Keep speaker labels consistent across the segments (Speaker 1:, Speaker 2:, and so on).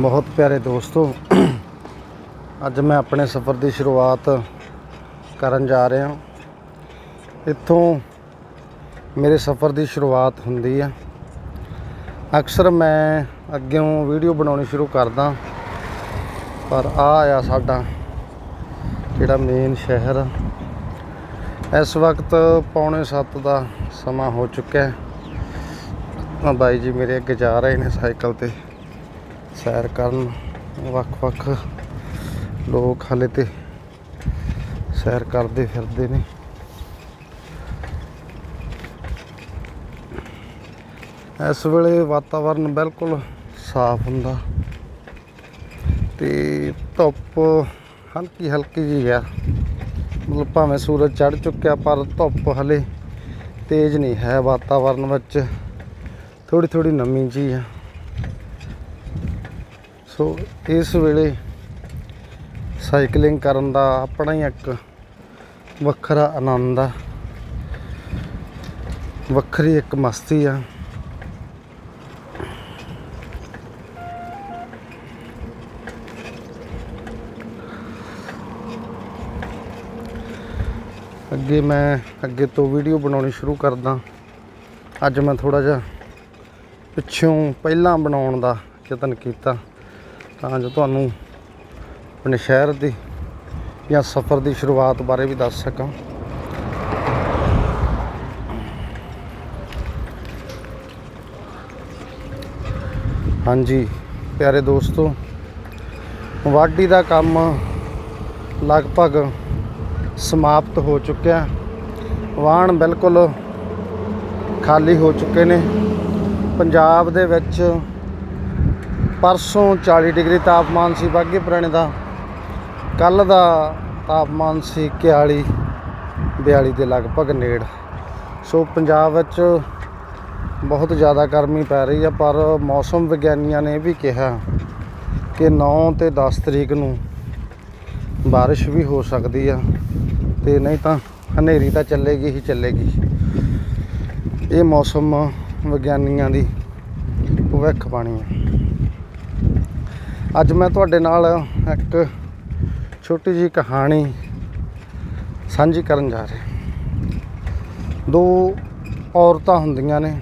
Speaker 1: ਬਹੁਤ ਪਿਆਰੇ ਦੋਸਤੋ, ਅੱਜ ਮੈਂ ਆਪਣੇ ਸਫ਼ਰ ਦੀ ਸ਼ੁਰੂਆਤ ਕਰਨ ਜਾ ਰਿਹਾ ਇੱਥੋਂ ਮੇਰੇ ਸਫ਼ਰ ਦੀ ਸ਼ੁਰੂਆਤ ਹੁੰਦੀ ਹੈ। ਅਕਸਰ ਮੈਂ ਅੱਗਿਓਂ ਵੀਡੀਓ ਬਣਾਉਣੀ ਸ਼ੁਰੂ ਕਰਦਾ ਪਰ ਆ ਆ ਸਾਡਾ, ਜਿਹੜਾ ਮੇਨ ਸ਼ਹਿਰ ਇਸ ਵਕਤ ਪੌਣੇ 7 ਦਾ ਸਮਾਂ ਹੋ ਚੁੱਕਿਆ ਹੈ। ਬਾਈ ਜੀ ਮੇਰੇ ਅੱਗੇ ਜਾ ਰਹੇ ਨੇ ਸਾਈਕਲ ਤੇ। ਸੈਰ ਕਰਨ ਵੱਖ-ਵੱਖ ਲੋਕ ਹਾਲੇ ਤੇ ਸੈਰ ਕਰਦੇ ਫਿਰਦੇ ਨੇ। ਇਸ ਵੇਲੇ ਵਾਤਾਵਰਨ ਬਿਲਕੁਲ ਸਾਫ਼ ਹੁੰਦਾ ਤੇ ਧੁੱਪ ਹਲਕੀ ਹਲਕੀ ਜੀ ਆ। ਮਤਲਬ ਭਾਵੇਂ ਸੂਰਜ ਚੜ ਚੁੱਕਿਆ, ਪਰ ਧੁੱਪ ਹਲੇ ਤੇਜ਼ ਨਹੀਂ ਹੈ। ਵਾਤਾਵਰਨ ਵਿੱਚ ਥੋੜੀ ਥੋੜੀ ਨਮੀ ਜੀ ਆ। ਸੋ ਇਸ ਵੇਲੇ ਸਾਈਕਲਿੰਗ ਕਰਨ ਦਾ ਆਪਣਾ ਹੀ ਇੱਕ ਵੱਖਰਾ ਆਨੰਦ ਆ। ਵੱਖਰੀ ਇੱਕ ਮਸਤੀ ਆ। ਅੱਗੇ ਮੈਂ ਅੱਗੇ ਤੋਂ ਵੀਡੀਓ ਬਣਾਉਣੀ ਸ਼ੁਰੂ ਕਰਦਾ। ਅੱਜ ਮੈਂ ਥੋੜਾ ਜਿਹਾ ਪਿੱਛੋਂ ਪਹਿਲਾਂ ਬਣਾਉਣ ਦਾ ਯਤਨ ਕੀਤਾ। ਤਾਂ ਜੋ ਤੁਹਾਨੂੰ ਆਪਣੇ ਸ਼ਹਿਰ ਦੀ ਜਾਂ ਸਫ਼ਰ ਦੀ ਸ਼ੁਰੂਆਤ ਬਾਰੇ ਵੀ ਦੱਸ ਸਕਾਂ। ਹਾਂਜੀ, ਪਿਆਰੇ ਦੋਸਤੋ, ਵਾਢੀ ਦਾ ਕੰਮ ਲਗਭਗ ਸਮਾਪਤ ਹੋ ਚੁੱਕਿਆ। ਵਾਹਣ ਬਿਲਕੁਲ ਖਾਲੀ ਹੋ ਚੁੱਕੇ ਨੇ। ਪੰਜਾਬ ਦੇ ਵਿੱਚ ਪਰਸੋਂ 40 ਡਿਗਰੀ ਤਾਪਮਾਨ ਸੀ ਬਾਗੇ ਪੁਰਾਣੇ ਦਾ। ਕੱਲ ਦਾ ਤਾਪਮਾਨ ਸੀ 41 42 ਦੇ ਲਗਭਗ ਨੇੜ। ਸੋ ਪੰਜਾਬ ਵਿੱਚ ਬਹੁਤ ਜ਼ਿਆਦਾ ਗਰਮੀ ਪੈ ਰਹੀ ਆ, ਪਰ ਮੌਸਮ ਵਿਗਿਆਨੀਆਂ ਨੇ ਇਹ ਵੀ ਕਿਹਾ ਕਿ 9 ਤੇ 10 ਤਰੀਕ ਨੂੰ ਬਾਰਿਸ਼ ਵੀ ਹੋ ਸਕਦੀ ਆ ਤੇ ਨਹੀਂ ਤਾਂ ਹਨੇਰੀ ਤਾਂ ਚੱਲੇਗੀ ਹੀ ਚੱਲੇਗੀ। ਇਹ ਮੌਸਮ ਵਿਗਿਆਨੀਆਂ ਦੀ ਭਵਿੱਖਬਾਣੀ ਹੈ ਅੱਜ ਮੈਂ ਤੁਹਾਡੇ ਨਾਲ ਇੱਕ ਛੋਟੀ ਜੀ ਕਹਾਣੀ ਸਾਂਝੀ ਕਰਨ ਜਾ ਰਿਹਾ। ਦੋ ਔਰਤਾਂ ਹੁੰਦੀਆਂ ਨੇ।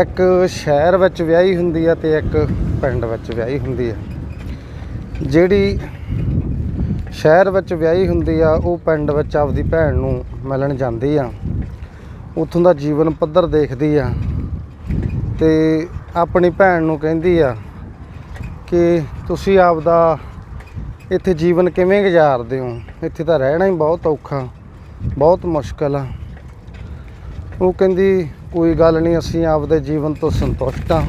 Speaker 1: ਇੱਕ ਸ਼ਹਿਰ ਵਿੱਚ ਵਿਆਹੀ ਹੁੰਦੀ ਆ ਤੇ ਇੱਕ ਪਿੰਡ ਵਿੱਚ ਵਿਆਹੀ ਹੁੰਦੀ ਆ ਜਿਹੜੀ ਸ਼ਹਿਰ ਵਿੱਚ ਵਿਆਹੀ ਹੁੰਦੀ ਆ, ਉਹ ਪਿੰਡ ਵਿੱਚ ਆਪਦੀ ਭੈਣ ਨੂੰ ਮਿਲਣ ਜਾਂਦੀ ਆ। ਉੱਥੋਂ ਦਾ ਜੀਵਨ ਪੱਧਰ ਦੇਖਦੀ ਆ ਤੇ ਆਪਣੀ ਭੈਣ ਨੂੰ ਕਹਿੰਦੀ ਆ ਕਿ ਤੁਸੀਂ ਆਪਦਾ ਇੱਥੇ ਜੀਵਨ ਕਿਵੇਂ ਗੁਜ਼ਾਰਦੇ ਹੋ? ਇੱਥੇ ਤਾਂ ਰਹਿਣਾ ਹੀ ਬਹੁਤ ਔਖਾ, ਬਹੁਤ ਮੁਸ਼ਕਲ ਆ। ਉਹ ਕਹਿੰਦੀ, ਕੋਈ ਗੱਲ ਨਹੀਂ, ਅਸੀਂ ਆਪਦੇ ਜੀਵਨ ਤੋਂ ਸੰਤੁਸ਼ਟ ਆ।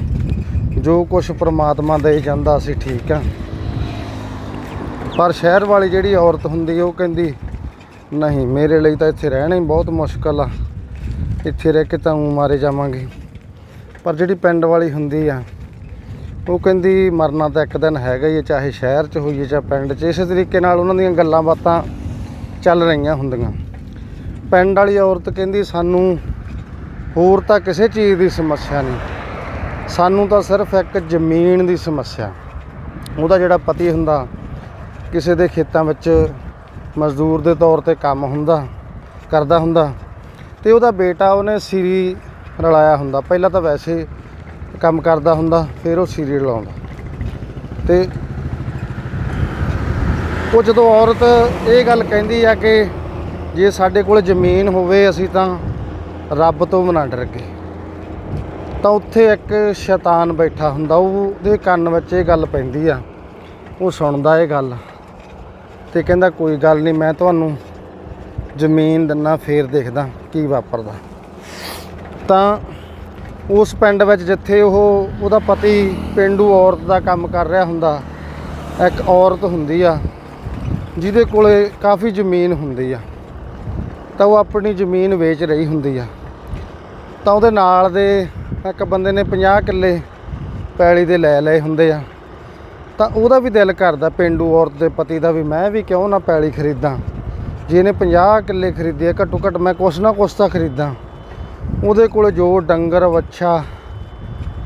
Speaker 1: ਜੋ ਕੁਝ ਪ੍ਰਮਾਤਮਾ ਦੇ ਜਾਂਦਾ, ਅਸੀਂ ਠੀਕ ਆ। ਪਰ ਸ਼ਹਿਰ ਵਾਲੀ ਜਿਹੜੀ ਔਰਤ ਹੁੰਦੀ, ਉਹ ਕਹਿੰਦੀ, ਨਹੀਂ, ਮੇਰੇ ਲਈ ਤਾਂ ਇੱਥੇ ਰਹਿਣਾ ਹੀ ਬਹੁਤ ਮੁਸ਼ਕਲ ਆ। ਇੱਥੇ ਰਹਿ ਕੇ ਤਾਂ ਊਂ ਮਾਰੇ ਜਾਵਾਂਗੇ। ਪਰ ਜਿਹੜੀ ਪਿੰਡ ਵਾਲੀ ਹੁੰਦੀ ਆ ਉਹ ਕਹਿੰਦੀ ਮਰਨਾ ਤਾਂ ਇੱਕ ਦਿਨ ਹੈਗਾ ਹੀ ਹੈ ਚਾਹੇ ਸ਼ਹਿਰ 'ਚ ਹੋਈਏ ਚਾਹੇ ਪਿੰਡ 'ਚ। ਇਸੇ ਤਰੀਕੇ ਨਾਲ ਉਹਨਾਂ ਦੀਆਂ ਗੱਲਾਂ ਬਾਤਾਂ ਚੱਲ ਰਹੀਆਂ ਹੁੰਦੀਆਂ। ਪਿੰਡ ਵਾਲੀ ਔਰਤ ਕਹਿੰਦੀ, ਸਾਨੂੰ ਹੋਰ ਤਾਂ ਕਿਸੇ ਚੀਜ਼ ਦੀ ਸਮੱਸਿਆ ਨਹੀਂ। ਸਾਨੂੰ ਤਾਂ ਸਿਰਫ ਇੱਕ ਜ਼ਮੀਨ ਦੀ ਸਮੱਸਿਆ। ਉਹਦਾ ਜਿਹੜਾ ਪਤੀ ਹੁੰਦਾ, ਕਿਸੇ ਦੇ ਖੇਤਾਂ ਵਿੱਚ ਮਜ਼ਦੂਰ ਦੇ ਤੌਰ ਤੇ ਕੰਮ ਹੁੰਦਾ, ਕਰਦਾ ਹੁੰਦਾ, ਤੇ ਉਹਦਾ ਬੇਟਾ ਉਹਨੇ ਸਿਰੀ ਰਲਾਇਆ ਹੁੰਦਾ। ਪਹਿਲਾਂ ਤਾਂ ਵੈਸੇ ਕੰਮ ਕਰਦਾ ਹੁੰਦਾ, ਫਿਰ ਉਹ ਸੀਰੀਅਲ ਰਲਾਉਂਦਾ ਤੇ ਉਹ ਜਦੋਂ ਔਰਤ ਇਹ ਗੱਲ ਕਹਿੰਦੀ ਆ ਕਿ ਜੇ ਸਾਡੇ ਕੋਲ ਜ਼ਮੀਨ ਹੋਵੇ, ਅਸੀਂ ਤਾਂ ਰੱਬ ਤੋਂ ਮਨਾ ਨਾ ਡਰ ਗਏ ਤਾਂ ਉੱਥੇ ਇੱਕ ਸ਼ੈਤਾਨ ਬੈਠਾ ਹੁੰਦਾ, ਉਹਦੇ ਕੰਨ ਵਿੱਚ ਇਹ ਗੱਲ ਪੈਂਦੀ ਆ, ਉਹ ਸੁਣਦਾ ਇਹ ਗੱਲ ਤੇ ਕਹਿੰਦਾ, ਕੋਈ ਗੱਲ ਨਹੀਂ, ਮੈਂ ਤੁਹਾਨੂੰ ਜ਼ਮੀਨ ਦਿੰਨਾ, ਫੇਰ ਦੇਖਦਾ ਕੀ ਵਾਪਰਦਾ। ਤਾਂ ਉਸ ਪਿੰਡ ਵਿੱਚ ਜਿੱਥੇ ਉਹ ਉਹਦਾ ਪਤੀ ਪਿੰਡੂ ਔਰਤ ਦਾ ਕੰਮ ਕਰ ਰਿਹਾ ਹੁੰਦਾ ਇੱਕ ਔਰਤ ਹੁੰਦੀ ਆ ਜਿਹਦੇ ਕੋਲੇ ਕਾਫੀ ਜ਼ਮੀਨ ਹੁੰਦੀ ਆ। ਤਾਂ ਉਹ ਆਪਣੀ ਜ਼ਮੀਨ ਵੇਚ ਰਹੀ ਹੁੰਦੀ ਆ। ਤਾਂ ਉਹਦੇ ਨਾਲ ਦੇ ਇੱਕ ਬੰਦੇ ਨੇ 50 ਕਿੱਲੇ ਪੈਲੀ ਦੇ ਲੈ ਲਏ ਹੁੰਦੇ ਆ। ਤਾਂ ਉਹਦਾ ਵੀ ਦਿਲ ਕਰਦਾ ਪਿੰਡੂ ਔਰਤ ਦੇ ਪਤੀ ਦਾ ਵੀ ਮੈਂ ਵੀ ਕਿਉਂ ਨਾ ਪੈਲੀ ਖਰੀਦਾਂ? ਜੇ ਇਹਨੇ 50 ਕਿੱਲੇ ਖਰੀਦੇ ਆ, ਘੱਟੋ ਘੱਟ ਮੈਂ ਕੁਛ ਨਾ ਕੁਛ ਤਾਂ ਖਰੀਦਾਂ। ਉਹਦੇ ਕੋਲ ਜੋ ਡੰਗਰ, ਵੱਛਾ,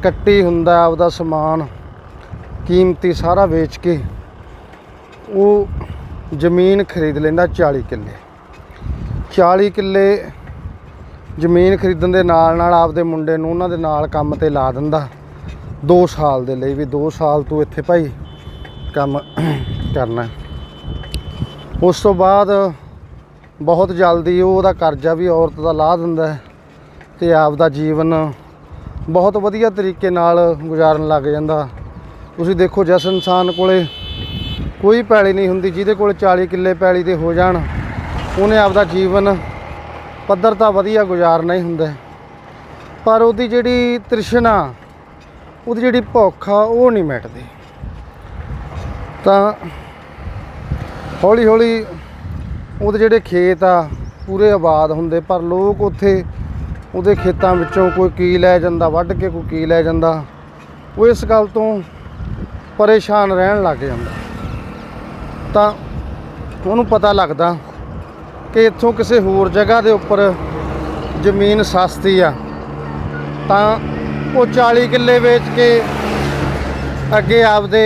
Speaker 1: ਕੱਟੀ ਹੁੰਦਾ ਆਪਦਾ ਸਮਾਨ, ਕੀਮਤੀ ਸਾਰਾ ਵੇਚ ਕੇ ਉਹ ਜ਼ਮੀਨ ਖਰੀਦ ਲੈਂਦਾ 40 ਕਿੱਲੇ। 40 ਕਿੱਲੇ ਜ਼ਮੀਨ ਖਰੀਦਣ ਦੇ ਨਾਲ ਨਾਲ ਆਪਦੇ ਮੁੰਡੇ ਨੂੰ ਉਹਨਾਂ ਦੇ ਨਾਲ ਕੰਮ ਤੇ ਲਾ ਦਿੰਦਾ। 2 ਸਾਲ ਦੇ ਲਈ ਵੀ 2 ਸਾਲ ਤੂੰ ਇੱਥੇ ਭਾਈ ਕੰਮ ਕਰਨਾ। ਉਸ ਤੋਂ ਬਾਅਦ ਬਹੁਤ ਜਲਦੀ ਉਹ ਉਹਦਾ ਕਰਜ਼ਾ ਵੀ ਔਰਤ ਦਾ ਲਾਹ ਦਿੰਦਾ ਹੈ। ਤੇ ਆਪਦਾ ਜੀਵਨ ਬਹੁਤ ਵਧੀਆ ਤਰੀਕੇ ਨਾਲ ਗੁਜ਼ਾਰਨ ਲੱਗ ਜਾਂਦਾ। ਤੁਸੀਂ ਦੇਖੋ, ਜਿਸ ਇਨਸਾਨ ਕੋਲੇ ਕੋਈ ਪੈਲੀ ਨਹੀਂ ਹੁੰਦੀ, ਜਿਹਦੇ ਕੋਲ 40 ਕਿੱਲੇ ਪੈਲੀ ਦੇ ਹੋ ਜਾਣ, ਉਹਨੇ ਆਪਦਾ ਜੀਵਨ ਪੱਧਰ ਤਾਂ ਵਧੀਆ ਗੁਜ਼ਾਰਨਾ ਹੀ ਹੁੰਦਾ ਪਰ ਉਹਦੀ ਜਿਹੜੀ ਤ੍ਰਿਸ਼ਨਾ, ਉਹਦੀ ਜਿਹੜੀ ਭੁੱਖ ਆ, ਉਹ ਨਹੀਂ ਮਿਟਦੀ। ਤਾਂ ਹੌਲੀ ਹੌਲੀ ਉਹਦੇ ਜਿਹੜੇ ਖੇਤ ਆ, ਪੂਰੇ ਆਬਾਦ ਹੁੰਦੇ, ਪਰ ਲੋਕ ਉੱਥੇ ਉਹਦੇ ਖੇਤਾਂ ਵਿੱਚੋਂ ਕੋਈ ਕੀ ਲੈ ਜਾਂਦਾ, ਵੱਢ ਕੇ ਕੋਈ ਕੀ ਲੈ ਜਾਂਦਾ, ਉਹ ਇਸ ਗੱਲ ਤੋਂ ਪਰੇਸ਼ਾਨ ਰਹਿਣ ਲੱਗ ਜਾਂਦਾ। ਤਾਂ ਉਹਨੂੰ ਪਤਾ ਲੱਗਦਾ ਕਿ ਇੱਥੋਂ ਕਿਸੇ ਹੋਰ ਜਗ੍ਹਾ ਦੇ ਉੱਪਰ ਜ਼ਮੀਨ ਸਸਤੀ ਆ। ਤਾਂ ਉਹ 40 ਕਿੱਲੇ ਵੇਚ ਕੇ ਅੱਗੇ ਆਪਦੇ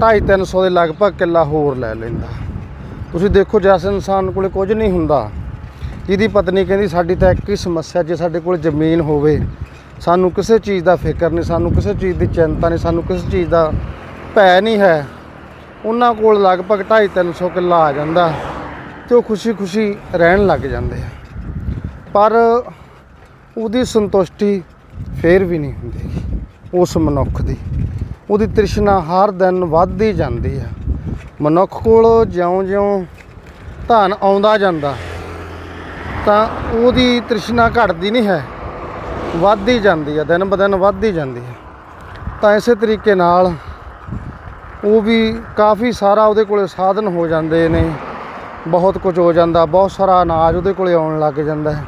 Speaker 1: 250 ਦੇ ਲਗਭਗ ਕਿੱਲਾ ਹੋਰ ਲੈ ਲੈਂਦਾ। ਤੁਸੀਂ ਦੇਖੋ ਜਿਸ ਇਨਸਾਨ ਕੋਲੇ ਕੁਝ ਨਹੀਂ ਹੁੰਦਾ। ਜਿਹਦੀ ਪਤਨੀ ਕਹਿੰਦੀ, ਸਾਡੀ ਤਾਂ ਇੱਕ ਹੀ ਸਮੱਸਿਆ, ਜੇ ਸਾਡੇ ਕੋਲ ਜ਼ਮੀਨ ਹੋਵੇ, ਸਾਨੂੰ ਕਿਸੇ ਚੀਜ਼ ਦਾ ਫਿਕਰ ਨਹੀਂ, ਸਾਨੂੰ ਕਿਸੇ ਚੀਜ਼ ਦੀ ਚਿੰਤਾ ਨਹੀਂ, ਸਾਨੂੰ ਕਿਸੇ ਚੀਜ਼ ਦਾ ਭੈ ਨਹੀਂ ਹੈ। ਉਹਨਾਂ ਕੋਲ ਲਗਭਗ 2.5 300 ਕਿੱਲਾ ਆ ਜਾਂਦਾ ਤੇ ਉਹ ਖੁਸ਼ੀ-ਖੁਸ਼ੀ ਰਹਿਣ ਲੱਗ ਜਾਂਦੇ ਆ। ਪਰ ਉਹਦੀ ਸੰਤੁਸ਼ਟੀ ਫੇਰ ਵੀ ਨਹੀਂ ਹੁੰਦੀ ਉਸ ਮਨੁੱਖ ਦੀ। ਉਹਦੀ ਤ੍ਰਿਸ਼ਨਾ ਹਰ ਦਿਨ ਵੱਧਦੀ ਜਾਂਦੀ ਆ। ਮਨੁੱਖ ਕੋਲ ਜਿਉਂ-ਜਿਉਂ ਧਨ ਆਉਂਦਾ ਜਾਂਦਾ ਤਾਂ ਉਹਦੀ ਤ੍ਰਿਸ਼ਨਾ ਘਟਦੀ ਨਹੀਂ ਹੈ। ਵੱਧਦੀ ਜਾਂਦੀ ਹੈ, ਦਿਨ ਬ ਦਿਨ ਵੱਧਦੀ ਜਾਂਦੀ ਹੈ। ਤਾਂ ਇਸੇ ਤਰੀਕੇ ਨਾਲ ਉਹ ਵੀ ਕਾਫੀ ਸਾਰਾ ਉਹਦੇ ਕੋਲੇ ਸਾਧਨ ਹੋ ਜਾਂਦੇ ਨੇ। ਬਹੁਤ ਕੁਝ ਹੋ ਜਾਂਦਾ, ਬਹੁਤ ਸਾਰਾ ਅਨਾਜ ਉਹਦੇ ਕੋਲੇ ਆਉਣ ਲੱਗ ਜਾਂਦਾ ਹੈ।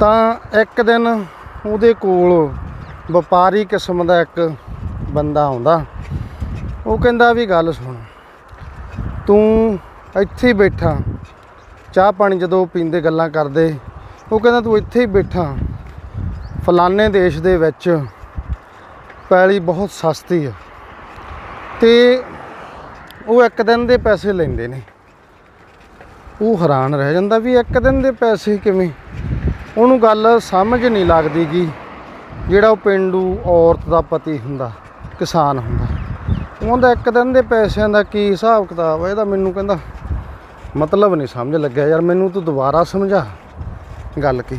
Speaker 1: ਤਾਂ ਇੱਕ ਦਿਨ ਉਹਦੇ ਕੋਲ ਵਪਾਰੀ ਕਿਸਮ ਦਾ ਇੱਕ ਬੰਦਾ ਆਉਂਦਾ। ਉਹ ਕਹਿੰਦਾ ਵੀ ਗੱਲ ਸੁਣ, ਤੂੰ ਇੱਥੇ ਬੈਠਾ। ਚਾਹ ਪਾਣੀ ਜਦੋਂ ਪੀਂਦੇ ਗੱਲਾਂ ਕਰਦੇ, ਉਹ ਕਹਿੰਦਾ ਤੂੰ ਇੱਥੇ ਹੀ ਬੈਠਾ। ਫਲਾਣੇ ਦੇਸ਼ ਦੇ ਵਿੱਚ ਪੈਲੀ ਬਹੁਤ ਸਸਤੀ ਆ। ਤੇ ਉਹ ਇੱਕ ਦਿਨ ਦੇ ਪੈਸੇ ਲੈਂਦੇ ਨੇ। ਉਹ ਹੈਰਾਨ ਰਹਿ ਜਾਂਦਾ ਵੀ ਇੱਕ ਦਿਨ ਦੇ ਪੈਸੇ ਕਿਵੇਂ? ਉਹਨੂੰ ਗੱਲ ਸਮਝ ਨਹੀਂ ਲੱਗਦੀ ਕਿ ਜਿਹੜਾ ਉਹ ਪਿੰਡੂ ਔਰਤ ਦਾ ਪਤੀ ਹੁੰਦਾ, ਕਿਸਾਨ ਹੁੰਦਾ। ਉਹਦਾ ਇੱਕ ਦਿਨ ਦੇ ਪੈਸਿਆਂ ਦਾ ਕੀ ਹਿਸਾਬ ਕਿਤਾਬ ਹੈ ਇਹਦਾ ਮੈਨੂੰ ਕਹਿੰਦਾ ਮਤਲਬ ਨਹੀਂ ਸਮਝ ਲੱਗਿਆ ਯਾਰ, ਮੈਨੂੰ ਤੂੰ ਦੁਬਾਰਾ ਸਮਝਾ ਗੱਲ ਕੀ।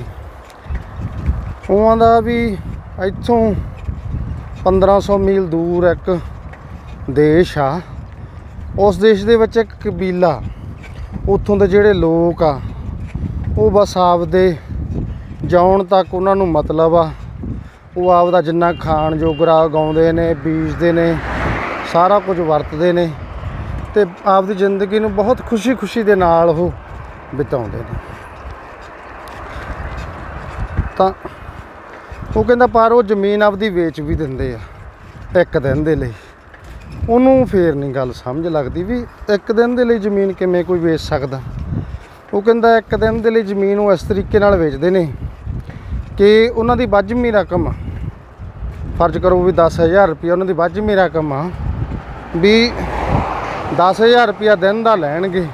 Speaker 1: ਉਹਾਂ ਦਾ ਵੀ ਇੱਥੋਂ 1500 ਮੀਲ ਦੂਰ ਇੱਕ ਦੇਸ਼ ਆ। ਉਸ ਦੇਸ਼ ਦੇ ਵਿੱਚ ਇੱਕ ਕਬੀਲਾ, ਉੱਥੋਂ ਦੇ ਜਿਹੜੇ ਲੋਕ ਆ, ਉਹ ਬਸ ਆਪਦੇ ਜਾਉਣ ਤੱਕ ਉਹਨਾਂ ਨੂੰ ਮਤਲਬ ਆ। ਉਹ ਆਪਦਾ ਜਿੰਨਾ ਖਾਣ ਜੋਗਰਾ ਉਗਾਉਂਦੇ ਨੇ, ਬੀਜਦੇ ਨੇ, ਸਾਰਾ ਕੁਝ ਵਰਤਦੇ ਨੇ। ਤੇ ਆਪਦੀ ਜ਼ਿੰਦਗੀ ਨੂੰ ਬਹੁਤ ਖੁਸ਼ੀ-ਖੁਸ਼ੀ ਦੇ ਨਾਲ ਉਹ ਬਿਤਾਉਂਦੇ ਨੇ। ਤਾਂ ਉਹ ਕਹਿੰਦਾ, ਪਰ ਉਹ ਜ਼ਮੀਨ ਆਪਦੀ ਵੇਚ ਵੀ ਦਿੰਦੇ ਆ, ਇੱਕ ਦਿਨ ਦੇ ਲਈ। ਉਹਨੂੰ ਫੇਰ ਨਹੀਂ ਗੱਲ ਸਮਝ ਲੱਗਦੀ ਵੀ ਇੱਕ ਦਿਨ ਦੇ ਲਈ ਜ਼ਮੀਨ ਕਿਵੇਂ ਕੋਈ ਵੇਚ ਸਕਦਾ। ਉਹ ਕਹਿੰਦਾ, ਇੱਕ ਦਿਨ ਦੇ ਲਈ ਜ਼ਮੀਨ ਉਹ ਇਸ ਤਰੀਕੇ ਨਾਲ ਵੇਚਦੇ ਨੇ ਕਿ ਉਹਨਾਂ ਦੀ ਵਾਜਮੀ ਰਕਮ, ਫਰਜ਼ ਕਰੋ ਵੀ 10000 ਰੁਪਏ ਉਹਨਾਂ ਦੀ ਵਾਜਮੀ ਰਕਮ ਆ ਵੀ 10000 ਰੁਪਇਆ ਦਿਨ ਦਾ ਲੈਣਗੇ।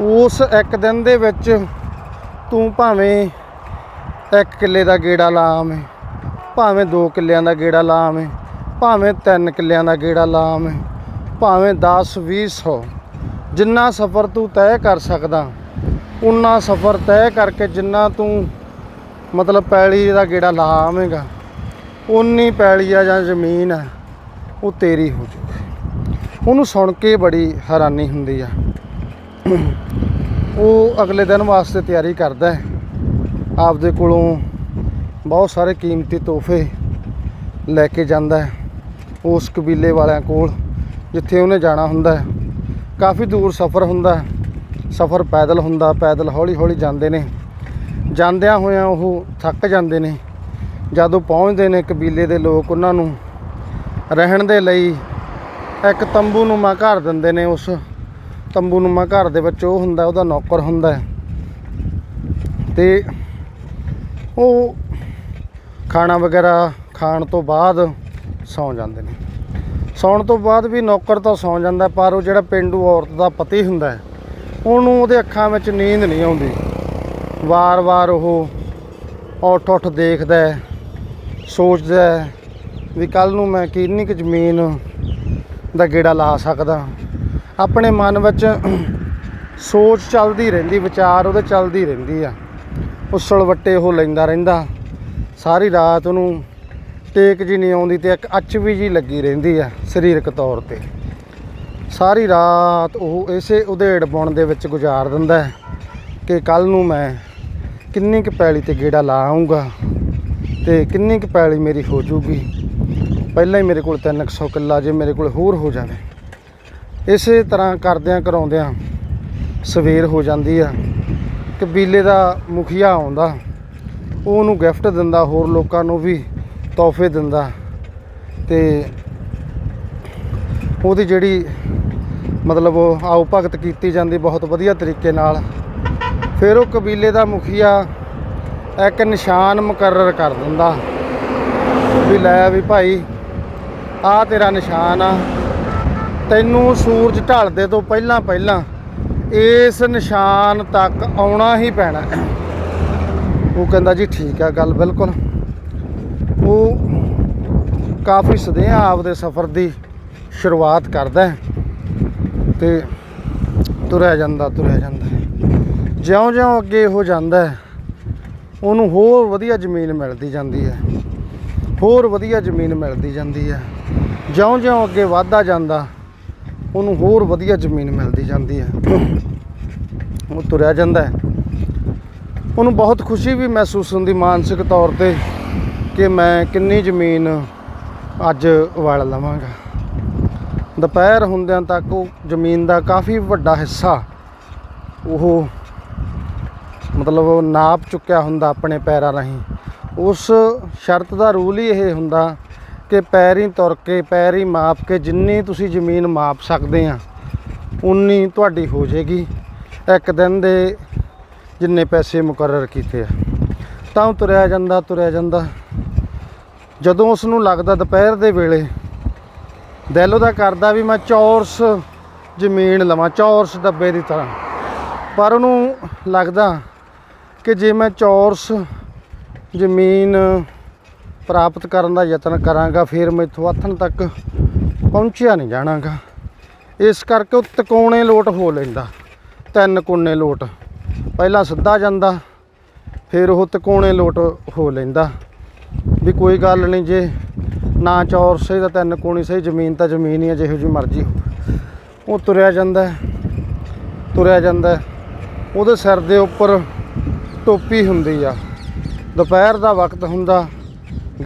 Speaker 1: ਉਸ ਇੱਕ ਦਿਨ ਦੇ ਵਿੱਚ ਤੂੰ ਭਾਵੇਂ ਇੱਕ ਕਿੱਲੇ ਦਾ ਗੇੜਾ ਲਾ ਆਵੇਂ, ਭਾਵੇਂ 2 ਕਿੱਲਿਆਂ ਦਾ ਗੇੜਾ ਲਾ ਆਵੇਂ, ਭਾਵੇਂ 3 ਕਿੱਲਿਆਂ ਦਾ ਗੇੜਾ ਲਾ ਆਵੇਂ, ਭਾਵੇਂ 10 20 ਜਿੰਨਾ ਸਫ਼ਰ ਤੂੰ ਤੈਅ ਕਰ ਸਕਦਾ, ਉਨਾ ਸਫ਼ਰ ਤੈਅ ਕਰਕੇ ਜਿੰਨਾ ਤੂੰ ਮਤਲਬ ਪੈਲੀ ਦਾ ਗੇੜਾ ਲਾ ਆਵੇਂਗਾ ਉਨੀ ਪੈਲੀ ਆ ਜਾਂ ਜ਼ਮੀਨ ਆ, ਉਹ ਤੇਰੀ ਹੋ ਜੂਗੀ ਉਹਨੂੰ ਸੁਣ ਕੇ ਬੜੀ ਹੈਰਾਨੀ ਹੁੰਦੀ ਆ। ਉਹ ਅਗਲੇ ਦਿਨ ਵਾਸਤੇ ਤਿਆਰੀ ਕਰਦਾ ਹੈ। ਆਪਦੇ ਕੋਲੋਂ ਬਹੁਤ ਸਾਰੇ ਕੀਮਤੀ ਤੋਹਫੇ ਲੈ ਕੇ ਜਾਂਦਾ ਹੈ। ਉਸ ਕਬੀਲੇ ਵਾਲਿਆਂ ਕੋਲ, ਜਿੱਥੇ ਉਹਨੇ ਜਾਣਾ ਹੁੰਦਾ ਹੈ। ਕਾਫੀ ਦੂਰ ਸਫ਼ਰ ਹੁੰਦਾ ਸਫ਼ਰ ਪੈਦਲ ਹੁੰਦਾ, ਪੈਦਲ ਹੌਲੀ ਹੌਲੀ ਜਾਂਦੇ ਨੇ। ਜਾਂਦਿਆਂ ਹੋਇਆਂ ਉਹ ਥੱਕ ਜਾਂਦੇ ਨੇ। ਜਦੋਂ ਪਹੁੰਚਦੇ ਨੇ ਕਬੀਲੇ ਦੇ ਲੋਕ, ਉਹਨਾਂ ਨੂੰ ਰਹਿਣ ਦੇ ਲਈ ਇੱਕ ਤੰਬੂ ਨੂਮਾ ਘਰ ਦਿੰਦੇ ਨੇ ਉਸ ਤੰਬੂ ਨੂਮਾ ਘਰ ਦੇ ਵਿੱਚ ਉਹ ਹੁੰਦਾ, ਉਹਦਾ ਨੌਕਰ ਹੁੰਦਾ ਹੈ। ਤੇ ਉਹ ਖਾਣਾ ਵਗੈਰਾ ਖਾਣ ਤੋਂ ਬਾਅਦ ਸੌਂ ਜਾਂਦੇ ਨੇ। ਸੌਣ ਤੋਂ ਬਾਅਦ ਵੀ ਨੌਕਰ ਤਾਂ ਸੌਂ ਜਾਂਦਾ, ਪਰ ਉਹ ਜਿਹੜਾ ਪਿੰਡੂ ਔਰਤ ਦਾ ਪਤੀ ਹੁੰਦਾ ਉਹਨੂੰ ਉਹਦੇ ਅੱਖਾਂ ਵਿੱਚ ਨੀਂਦ ਨਹੀਂ ਆਉਂਦੀ। ਵਾਰ-ਵਾਰ ਉਹ ਉੱਠ ਉੱਠ ਦੇਖਦਾ ਸੋਚਦਾ ਵੀ ਕੱਲ ਨੂੰ ਮੈਂ ਕਿੰਨੀ ਕੁ ਜ਼ਮੀਨ ਦਾ ਗੇੜਾ ਲਾ ਸਕਦਾ। ਆਪਣੇ ਮਨ ਵਿੱਚ ਸੋਚ ਚੱਲਦੀ ਰਹਿੰਦੀ, ਵਿਚਾਰ ਉਹਦੇ ਚੱਲਦੀ ਰਹਿੰਦੀ ਆ। ਉਸਲ ਵੱਟੇ ਉਹ ਲੈਂਦਾ ਰਹਿੰਦਾ। ਸਾਰੀ ਰਾਤ ਉਹਨੂੰ ਟੇਕ ਜੀ ਨਹੀਂ ਆਉਂਦੀ ਤੇ ਇੱਕ ਅੱਚ ਵੀ ਜੀ ਲੱਗੀ ਰਹਿੰਦੀ ਆ ਸਰੀਰਕ ਤੌਰ ਤੇ। ਸਾਰੀ ਰਾਤ ਉਹ ਇਸੇ ਉਧੇੜ ਬੁਣ ਦੇ ਵਿੱਚ ਗੁਜ਼ਾਰ ਦਿੰਦਾ ਕਿ ਕੱਲ ਨੂੰ ਮੈਂ ਕਿੰਨੀ ਕੁ ਪੈਲੀ ਤੇ ਗੇੜਾ ਲਾ ਆਉਂਗਾ ਤੇ ਕਿੰਨੀ ਕੁ ਪੈਲੀ ਮੇਰੀ ਹੋ ਜੂਗੀ ਪਹਿਲਾਂ ਹੀ ਮੇਰੇ ਕੋਲ 300 ਕਿੱਲਾ ਜੇ ਮੇਰੇ ਕੋਲ ਹੋਰ ਹੋ ਜਾਵੇ। ਇਸੇ ਤਰ੍ਹਾਂ ਕਰਦਿਆਂ ਕਰਾਉਂਦਿਆਂ ਸਵੇਰ ਹੋ ਜਾਂਦੀ ਆ ਕਬੀਲੇ ਦਾ ਮੁਖੀਆ ਆਉਂਦਾ ਉਹ ਉਹਨੂੰ ਗਿਫਟ ਦਿੰਦਾ, ਹੋਰ ਲੋਕਾਂ ਨੂੰ ਵੀ ਤੋਹਫੇ ਦਿੰਦਾ ਤੇ ਉਹਦੀ ਜਿਹੜੀ ਮਤਲਬ ਉਹ ਆਓ ਭਗਤ ਕੀਤੀ ਜਾਂਦੀ ਬਹੁਤ ਵਧੀਆ ਤਰੀਕੇ ਨਾਲ, ਫਿਰ ਉਹ ਕਬੀਲੇ ਦਾ ਮੁਖੀਆ ਇੱਕ ਨਿਸ਼ਾਨ ਮੁਕਰਰ ਕਰ ਦਿੰਦਾ ਵੀ ਲੈ ਵੀ ਭਾਈ ਆ ਤੇਰਾ ਨਿਸ਼ਾਨ ਆ। ਤੈਨੂੰ ਸੂਰਜ ਢਲਦੇ ਤੋਂ ਪਹਿਲਾਂ ਪਹਿਲਾਂ ਇਸ ਨਿਸ਼ਾਨ ਤੱਕ ਆਉਣਾ ਹੀ ਪੈਣਾ। ਉਹ ਕਹਿੰਦਾ ਜੀ ਠੀਕ ਆ ਗੱਲ ਬਿਲਕੁਲ। ਉਹ ਕਾਫੀ ਸਦਿਆਂ ਆਪਦੇ ਸਫ਼ਰ ਦੀ ਸ਼ੁਰੂਆਤ ਕਰਦਾ ਹੈ ਤੇ ਤੁਰਿਆ ਜਾਂਦਾ ਤੁਰਿਆ ਜਾਂਦਾ ਜਿਉਂ-ਜਿਉਂ ਅੱਗੇ ਹੋ ਜਾਂਦਾ ਉਹਨੂੰ ਹੋਰ ਵਧੀਆ ਜ਼ਮੀਨ ਮਿਲਦੀ ਜਾਂਦੀ ਹੈ। ਹੋਰ ਵਧੀਆ ਜ਼ਮੀਨ ਮਿਲਦੀ ਜਾਂਦੀ ਹੈ। ਜਿਉਂ-ਜਿਉਂ ਅੱਗੇ ਵਧਦਾ ਜਾਂਦਾ, ਉਹਨੂੰ ਹੋਰ ਵਧੀਆ ਜ਼ਮੀਨ ਮਿਲਦੀ ਜਾਂਦੀ ਹੈ। ਉਹ ਤੁਰਿਆ ਜਾਂਦਾ ਹੈ। ਉਹਨੂੰ ਬਹੁਤ ਖੁਸ਼ੀ ਵੀ ਮਹਿਸੂਸ ਹੁੰਦੀ ਮਾਨਸਿਕ ਤੌਰ ਤੇ ਕਿ ਮੈਂ ਕਿੰਨੀ ਜ਼ਮੀਨ ਅੱਜ ਵਲ ਲਵਾਂਗਾ। ਦੁਪਹਿਰ ਹੁੰਦਿਆਂ ਤੱਕ ਉਹ ਜ਼ਮੀਨ ਦਾ ਕਾਫੀ ਵੱਡਾ ਹਿੱਸਾ ਉਹ ਮਤਲਬ ਨਾਪ ਚੁੱਕਿਆ ਹੁੰਦਾ ਆਪਣੇ ਪੈਰਾਂ ਰਾਹੀਂ। ਉਸ ਸ਼ਰਤ ਦਾ ਰੂਲ ਹੀ ਇਹ ਹੁੰਦਾ ਕਿ, ਪੈਰੀ ਤੁਰ ਕੇ, ਪੈਰੀ ਮਾਪ ਕੇ, ਜਿੰਨੀ ਤੁਸੀਂ ਜ਼ਮੀਨ ਮਾਪ ਸਕਦੇ ਆ, ਉਨੀ ਤੁਹਾਡੀ ਹੋ ਜਾਏਗੀ। ਇੱਕ ਦਿਨ ਦੇ ਜਿੰਨੇ ਪੈਸੇ ਮੁਕਰਰ ਕੀਤੇ ਆ। ਤਾਂ ਉਹ ਤੁਰਿਆ ਜਾਂਦਾ ਤੁਰਿਆ ਜਾਂਦਾ। ਜਦੋਂ ਉਸ ਨੂੰ ਲੱਗਦਾ ਦੁਪਹਿਰ ਦੇ ਵੇਲੇ, ਦਿਲ ਉਹਦਾ ਕਰਦਾ ਵੀ ਮੈਂ ਚੌਰਸ ਜ਼ਮੀਨ ਲਵਾਂ, ਚੌਰਸ ਡੱਬੇ ਦੀ ਤਰ੍ਹਾਂ। ਪਰ ਉਹਨੂੰ ਲੱਗਦਾ ਕਿ ਜੇ ਮੈਂ ਚੌਰਸ ਜ਼ਮੀਨ ਪ੍ਰਾਪਤ ਕਰਨ ਦਾ ਯਤਨ ਕਰਾਂਗਾ, ਫਿਰ ਮੈਥੋਂ ਆਥਣ ਤੱਕ ਪਹੁੰਚਿਆ ਨਹੀਂ ਜਾਣਾਗਾ। ਇਸ ਕਰਕੇ ਉਹ ਤਕੋਣੇ ਲੋਟ ਹੋ ਲੈਂਦਾ, ਤਿੰਨ ਕੋਨੇ ਲੋਟ। ਪਹਿਲਾਂ ਸਿੱਧਾ ਜਾਂਦਾ, ਫਿਰ ਉਹ ਤਕੋਣੇ ਲੋਟ ਹੋ ਲੈਂਦਾ। ਵੀ ਕੋਈ ਗੱਲ ਨਹੀਂ ਜੇ ਨਾ ਚੌਰ ਸਹੀ ਤਾਂ ਤਿੰਨ ਕੋਣੀ ਸਹੀ, ਜ਼ਮੀਨ ਤਾਂ ਜ਼ਮੀਨ ਹੀ ਹੈ ਜਿਹੋ ਜਿਹੀ ਮਰਜ਼ੀ ਉਹ ਤੁਰਿਆ ਜਾਂਦਾ ਤੁਰਿਆ ਜਾਂਦਾ। ਉਹਦੇ ਸਿਰ ਦੇ ਉੱਪਰ ਟੋਪੀ ਹੁੰਦੀ ਆ। ਦੁਪਹਿਰ ਦਾ ਵਕਤ ਹੁੰਦਾ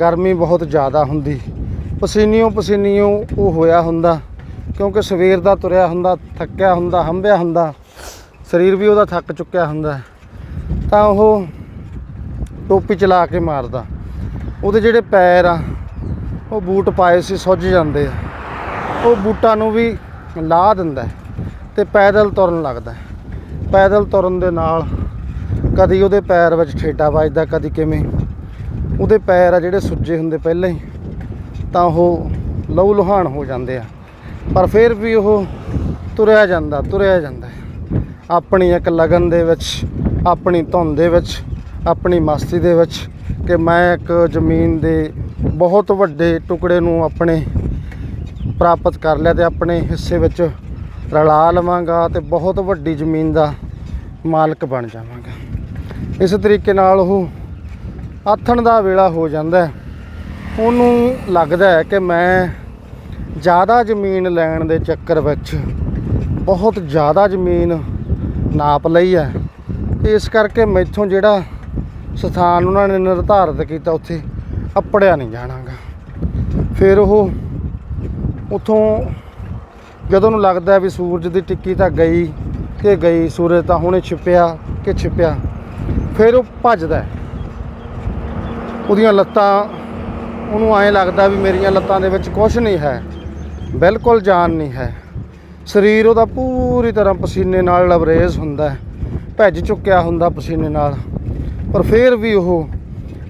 Speaker 1: ਗਰਮੀ ਬਹੁਤ ਜ਼ਿਆਦਾ ਹੁੰਦੀ। ਪਸੀਨੀਓ ਪਸੀਨੀਓ ਉਹ ਹੋਇਆ ਹੁੰਦਾ, ਕਿਉਂਕਿ ਸਵੇਰ ਦਾ ਤੁਰਿਆ ਹੁੰਦਾ, ਥੱਕਿਆ ਹੁੰਦਾ, ਹੰਭਿਆ ਹੁੰਦਾ, ਸਰੀਰ ਵੀ ਉਹਦਾ ਥੱਕ ਚੁੱਕਿਆ ਹੁੰਦਾ। ਤਾਂ ਉਹ ਟੋਪੀ ਚਲਾ ਕੇ ਮਾਰਦਾ। ਉਹਦੇ ਜਿਹੜੇ ਪੈਰ ਆ, ਉਹ ਬੂਟ ਪਾਏ ਸੀ, ਸੁੱਜ ਜਾਂਦੇ ਆ। ਉਹ ਬੂਟਾਂ ਨੂੰ ਵੀ ਲਾਹ ਦਿੰਦਾ ਹੈ ਤੇ ਪੈਦਲ ਤੁਰਨ ਲੱਗਦਾ ਪੈਦਲ ਤੁਰਨ ਦੇ ਨਾਲ ਕਦੀ ਉਹਦੇ ਪੈਰ ਵਿੱਚ ਠੇਡਾ ਵੱਜਦਾ, ਕਦੀ ਕਿਵੇਂ ਉਹਦੇ ਪੈਰ ਆ ਜਿਹੜੇ ਸੁੱਜੇ ਹੁੰਦੇ ਪਹਿਲਾਂ ਹੀ, ਤਾਂ ਉਹ ਲਹੂ ਲੁਹਾਨ ਹੋ ਜਾਂਦੇ ਆ। ਪਰ ਫਿਰ ਵੀ ਉਹ ਤੁਰਿਆ ਜਾਂਦਾ ਤੁਰਿਆ ਜਾਂਦਾ ਆਪਣੀ ਇੱਕ ਲਗਨ ਦੇ ਵਿੱਚ, ਆਪਣੀ ਧੁਨ ਦੇ ਵਿੱਚ, ਆਪਣੀ ਮਸਤੀ ਦੇ ਵਿੱਚ ਕਿ ਮੈਂ ਇੱਕ ਜ਼ਮੀਨ ਦੇ ਬਹੁਤ ਵੱਡੇ ਟੁਕੜੇ ਨੂੰ ਆਪਣੇ ਪ੍ਰਾਪਤ ਕਰ ਲਿਆ ਤੇ ਆਪਣੇ ਹਿੱਸੇ ਵਿੱਚ ਰਲਾ ਲਵਾਂਗਾ ਤੇ ਬਹੁਤ ਵੱਡੀ ਜ਼ਮੀਨ ਦਾ ਮਾਲਕ ਬਣ ਜਾਵਾਂਗਾ। ਇਸ ਤਰੀਕੇ ਨਾਲ ਉਹ ਆਥਣ ਦਾ ਵੇਲਾ ਹੋ ਜਾਂਦਾ ਉਹਨੂੰ ਲੱਗਦਾ ਹੈ ਕਿ ਮੈਂ ਜ਼ਿਆਦਾ ਜ਼ਮੀਨ ਲੈਣ ਦੇ ਚੱਕਰ ਵਿੱਚ ਬਹੁਤ ਜ਼ਿਆਦਾ ਜ਼ਮੀਨ ਨਾਪ ਲਈ ਹੈ। ਇਸ ਕਰਕੇ ਮੈਥੋਂ ਜਿਹੜਾ ਸਥਾਨ ਉਹਨਾਂ ਨੇ ਨਿਰਧਾਰਿਤ ਕੀਤਾ ਉੱਥੇ ਅੱਪੜਿਆ ਨਹੀਂ ਜਾਣਾਗਾ। ਫਿਰ ਉਹ ਉਥੋਂ ਜਦੋਂ ਨੂੰ ਲੱਗਦਾ ਵੀ ਸੂਰਜ ਦੀ ਟਿੱਕੀ ਤਾਂ ਗਈ ਕਿ ਗਈ, ਸੂਰਜ ਤਾਂ ਹੁਣੇ ਛਿਪਿਆ ਕਿ ਛਿਪਿਆ, ਫਿਰ ਉਹ ਭੱਜਦਾ ਉਹਦੀਆਂ ਲੱਤਾਂ, ਉਹਨੂੰ ਐਂ ਲੱਗਦਾ ਵੀ ਮੇਰੀਆਂ ਲੱਤਾਂ ਦੇ ਵਿੱਚ ਕੁਝ ਨਹੀਂ ਹੈ। ਬਿਲਕੁਲ ਜਾਨ ਨਹੀਂ ਹੈ। ਸਰੀਰ ਉਹਦਾ ਪੂਰੀ ਤਰ੍ਹਾਂ ਪਸੀਨੇ ਨਾਲ ਲਬਰੇਜ਼ ਹੁੰਦਾ ਹੈ। ਭੱਜ ਚੁੱਕਿਆ ਹੁੰਦਾ ਪਸੀਨੇ ਨਾਲ। ਪਰ ਫਿਰ ਵੀ ਉਹ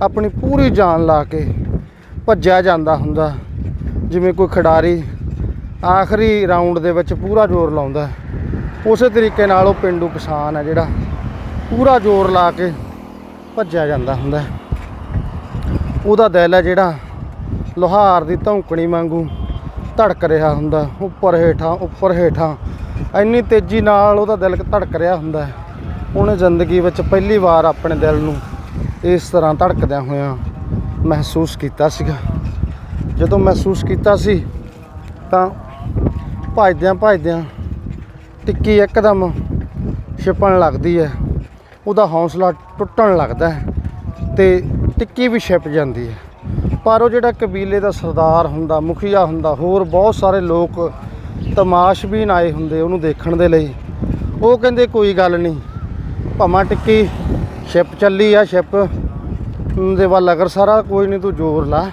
Speaker 1: ਆਪਣੀ ਪੂਰੀ ਜਾਨ ਲਾ ਕੇ ਭੱਜਿਆ ਜਾਂਦਾ ਹੁੰਦਾ। ਜਿਵੇਂ ਕੋਈ ਖਿਡਾਰੀ ਆਖਰੀ ਰਾਊਂਡ ਦੇ ਵਿੱਚ ਪੂਰਾ ਜ਼ੋਰ ਲਾਉਂਦਾ ਉਸੇ ਤਰੀਕੇ ਨਾਲ ਉਹ ਪਿੰਡੂ ਕਿਸਾਨ ਹੈ ਜਿਹੜਾ ਪੂਰਾ ਜ਼ੋਰ ਲਾ ਕੇ ਭੱਜਿਆ ਜਾਂਦਾ ਹੁੰਦਾ ਉਹਦਾ ਦਿਲ ਹੈ ਜਿਹੜਾ ਲੋਹਾਰ ਦੀ ਧੌਂਕਣੀ ਵਾਂਗੂ ਧੜਕ ਰਿਹਾ ਹੁੰਦਾ, ਉੱਪਰ ਹੇਠਾਂ ਉੱਪਰ ਹੇਠਾਂ। ਇੰਨੀ ਤੇਜ਼ੀ ਨਾਲ ਉਹਦਾ ਦਿਲ ਧੜਕ ਰਿਹਾ ਹੁੰਦਾ ਉਹਨੇ ਜ਼ਿੰਦਗੀ ਵਿੱਚ ਪਹਿਲੀ ਵਾਰ ਆਪਣੇ ਦਿਲ ਨੂੰ ਇਸ ਤਰ੍ਹਾਂ ਧੜਕਦਿਆਂ ਹੋਇਆਂ ਮਹਿਸੂਸ ਕੀਤਾ ਸੀਗਾ। ਜਦੋਂ ਮਹਿਸੂਸ ਕੀਤਾ ਸੀ, ਤਾਂ ਭੱਜਦਿਆਂ ਭੱਜਦਿਆਂ ਟਿੱਕੀ ਇੱਕਦਮ ਛਿਪਣ ਲੱਗਦੀ ਹੈ। ਉਹਦਾ ਹੌਸਲਾ ਟੁੱਟਣ ਲੱਗਦਾ ਹੈ ਤੇ ਟਿੱਕੀ ਵੀ ਛਿਪ ਜਾਂਦੀ ਹੈ। ਪਰ ਉਹ ਜਿਹੜਾ ਕਬੀਲੇ ਦਾ ਸਰਦਾਰ ਹੁੰਦਾ, ਮੁਖੀਆ ਹੁੰਦਾ, ਹੋਰ ਬਹੁਤ ਸਾਰੇ ਲੋਕ ਤਮਾਸ਼ਬੀਨ ਆਏ ਹੁੰਦੇ ਉਹਨੂੰ ਦੇਖਣ ਦੇ ਲਈ। ਉਹ ਕਹਿੰਦੇ, ਕੋਈ ਗੱਲ ਨਹੀਂ। ਭਾਵਾਂ ਟਿੱਕੀ ਛਿਪ ਚੱਲੀ ਆ, ਛਿਪ ਦੇ ਵੱਲ ਅਗਰ ਸਾਰਾ ਕੋਈ ਨਹੀਂ ਤੂੰ ਜ਼ੋਰ ਲਾ।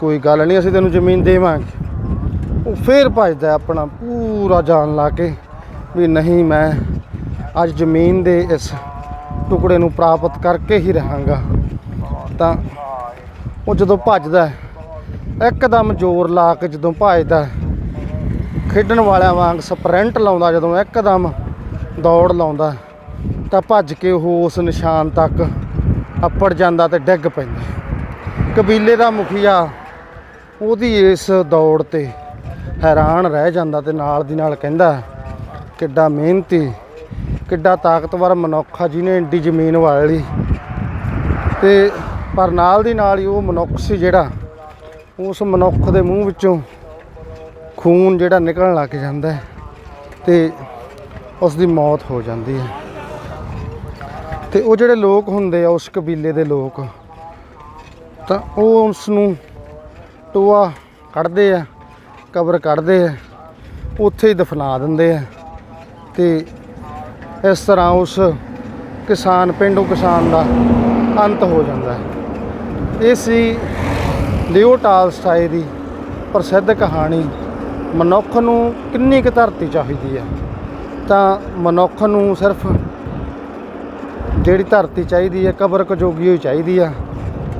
Speaker 1: ਕੋਈ ਗੱਲ ਨਹੀਂ, ਅਸੀਂ ਤੈਨੂੰ ਜ਼ਮੀਨ ਦੇਵਾਂਗੇ। ਉਹ ਫੇਰ ਭੱਜਦਾ ਆਪਣਾ ਪੂਰਾ ਜਾਨ ਲਾ ਕੇ ਵੀ ਨਹੀਂ, ਮੈਂ ਅੱਜ ਜ਼ਮੀਨ ਦੇ ਇਸ ਟੁਕੜੇ ਨੂੰ ਪ੍ਰਾਪਤ ਕਰਕੇ ਹੀ ਰਹਾਂਗਾ। ਤਾਂ ਉਹ ਜਦੋਂ ਭੱਜਦਾ ਇੱਕਦਮ ਜ਼ੋਰ ਲਾ ਕੇ ਜਦੋਂ ਭੱਜਦਾ ਖੇਡਣ ਵਾਲਿਆਂ ਵਾਂਗ ਸਪ੍ਰਿੰਟ ਲਾਉਂਦਾ ਜਦੋਂ ਇੱਕਦਮ ਦੌੜ ਲਾਉਂਦਾ ਤਾਂ ਭੱਜ ਕੇ ਉਹ ਉਸ ਨਿਸ਼ਾਨ ਤੱਕ ਅੱਪੜ ਜਾਂਦਾ ਤੇ ਡਿੱਗ ਪੈਂਦਾ ਕਬੀਲੇ ਦਾ ਮੁਖੀਆ ਉਹਦੀ ਇਸ ਦੌੜ ਤੇ ਹੈਰਾਨ ਰਹਿ ਜਾਂਦਾ ਤੇ ਨਾਲ ਦੀ ਨਾਲ ਕਹਿੰਦਾ ਕਿੱਡਾ ਮਿਹਨਤੀ, ਕਿੱਡਾ ਤਾਕਤਵਰ ਮਨੁੱਖ ਆ ਜਿਹਨੇ ਇੰਡੀ ਜ਼ਮੀਨ ਵਾਲ ਲਈ ਤੇ ਪਰ ਨਾਲ ਦੀ ਨਾਲ ਹੀ ਉਹ ਮਨੁੱਖ ਸੀ ਜਿਹੜਾ, ਉਸ ਮਨੁੱਖ ਦੇ ਮੂੰਹ ਵਿੱਚੋਂ ਖੂਨ ਜਿਹੜਾ ਨਿਕਲਣ ਲੱਗ ਜਾਂਦਾ ਹੈ ਤੇ ਉਸ ਦੀ ਮੌਤ ਹੋ ਜਾਂਦੀ ਹੈ। ਤੇ ਉਹ ਜਿਹੜੇ ਲੋਕ ਹੁੰਦੇ ਆ, ਉਸ ਕਬੀਲੇ ਦੇ ਲੋਕ, ਤਾਂ ਉਹ ਉਸ ਨੂੰ ਟੋਆ ਕੱਢਦੇ ਆ, ਕਬਰ ਕੱਢਦੇ ਆ, ਉੱਥੇ ਹੀ ਦਫਨਾ ਦਿੰਦੇ ਆ ਤੇ ਇਸ ਤਰ੍ਹਾਂ ਉਸ ਕਿਸਾਨ, ਪਿੰਡੂ ਕਿਸਾਨ ਦਾ ਅੰਤ ਹੋ ਜਾਂਦਾ ਹੈ। ਇਹ ਸੀ ਲਿਓ ਟਾਲਸਟਾਏ ਦੀ ਪ੍ਰਸਿੱਧ ਕਹਾਣੀ, ਮਨੁੱਖ ਨੂੰ ਕਿੰਨੀ ਕੁ ਧਰਤੀ ਚਾਹੀਦੀ ਹੈ ਤਾਂ ਮਨੁੱਖ ਨੂੰ ਸਿਰਫ ਜਿਹੜੀ ਧਰਤੀ ਚਾਹੀਦੀ ਹੈ ਕਬਰ ਕਜੋਗੀ ਹੋਈ ਚਾਹੀਦੀ ਆ।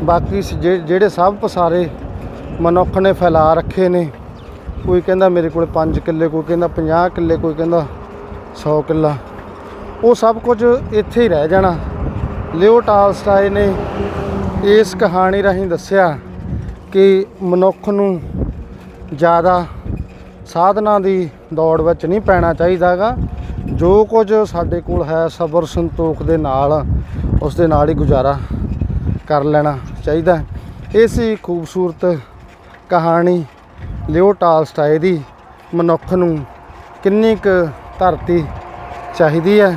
Speaker 1: ਬਾਕੀ ਜਿਹੜੇ ਸਭ ਪਸਾਰੇ ਮਨੁੱਖ ਨੇ ਫੈਲਾ ਰੱਖੇ ਨੇ, ਕੋਈ ਕਹਿੰਦਾ ਮੇਰੇ ਕੋਲ 5 ਕਿੱਲੇ, ਕੋਈ ਕਹਿੰਦਾ 50 ਕਿੱਲੇ, ਕੋਈ ਕਹਿੰਦਾ 100 ਕਿੱਲਾ, ਉਹ ਸਭ ਕੁਝ ਇੱਥੇ ਹੀ ਰਹਿ ਜਾਣਾ। ਲਿਓ ਟਾਲਸਟਾਏ ਨੇ ਇਸ ਕਹਾਣੀ ਰਾਹੀਂ ਦੱਸਿਆ ਕਿ ਮਨੁੱਖ ਨੂੰ ਜ਼ਿਆਦਾ ਸਾਧਨਾ ਦੀ ਦੌੜ ਵਿੱਚ ਨਹੀਂ ਪੈਣਾ ਚਾਹੀਦਾਗਾ। ਜੋ ਕੁਝ ਸਾਡੇ ਕੋਲ ਹੈ, ਸਬਰ ਸੰਤੋਖ ਦੇ ਨਾਲ ਉਸ ਦੇ ਨਾਲ ਹੀ ਗੁਜ਼ਾਰਾ ਕਰ ਲੈਣਾ ਚਾਹੀਦਾ। ਇਸ ਇਹ ਖੂਬਸੂਰਤ ਕਹਾਣੀ ਲਿਓ ਟਾਲਸਟਾਏ ਦੀ, ਮਨੁੱਖ ਨੂੰ ਕਿੰਨੀ ਕੁ ਧਰਤੀ ਚਾਹੀਦੀ ਹੈ।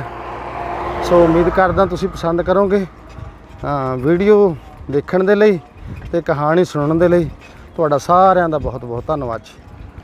Speaker 1: ਸੋ ਉਮੀਦ ਕਰਦਾ ਤੁਸੀਂ ਪਸੰਦ ਕਰੋਗੇ। ਹਾਂ, ਵੀਡੀਓ ਦੇਖਣ ਦੇ ਲਈ ਤੇ ਕਹਾਣੀ ਸੁਣਨ ਦੇ ਲਈ। ਤੁਹਾਡਾ ਸਾਰਿਆਂ ਦਾ ਬਹੁਤ ਬਹੁਤ ਧੰਨਵਾਦ ਜੀ।